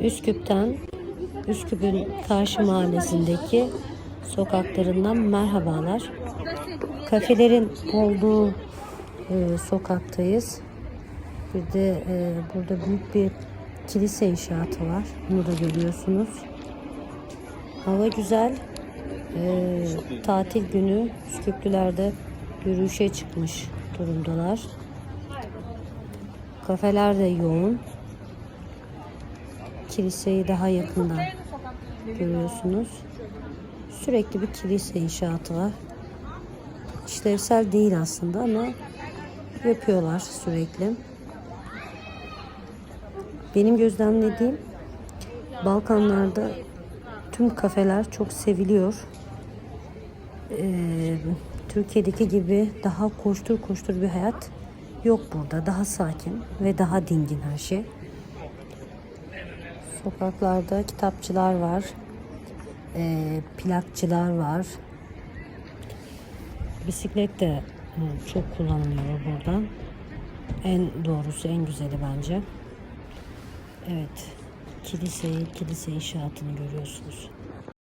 Üsküp'ten, Üsküp'ün karşı mahallesindeki sokaklarından merhabalar. Kafelerin olduğu e, sokaktayız. Bir de e, burada büyük bir kilise inşaatı var. Bunu da görüyorsunuz. Hava güzel. E, tatil günü Üsküplüler de yürüyüşe çıkmış durumdalar. Kafeler de yoğun. Kiliseyi daha yakından görüyorsunuz. Sürekli bir kilise inşaatı var. İşlevsel değil aslında ama yapıyorlar sürekli. Benim gözlemlediğim Balkanlarda tüm kafeler çok seviliyor. Ee, Türkiye'deki gibi daha koştur koştur bir hayat yok burada. Daha sakin ve daha dingin her şey. Sokaklarda kitapçılar var. Ee, plakçılar var. Bisiklet de çok kullanılıyor burada. En doğrusu, en güzeli bence. Evet, kiliseyi, kilise inşaatını görüyorsunuz.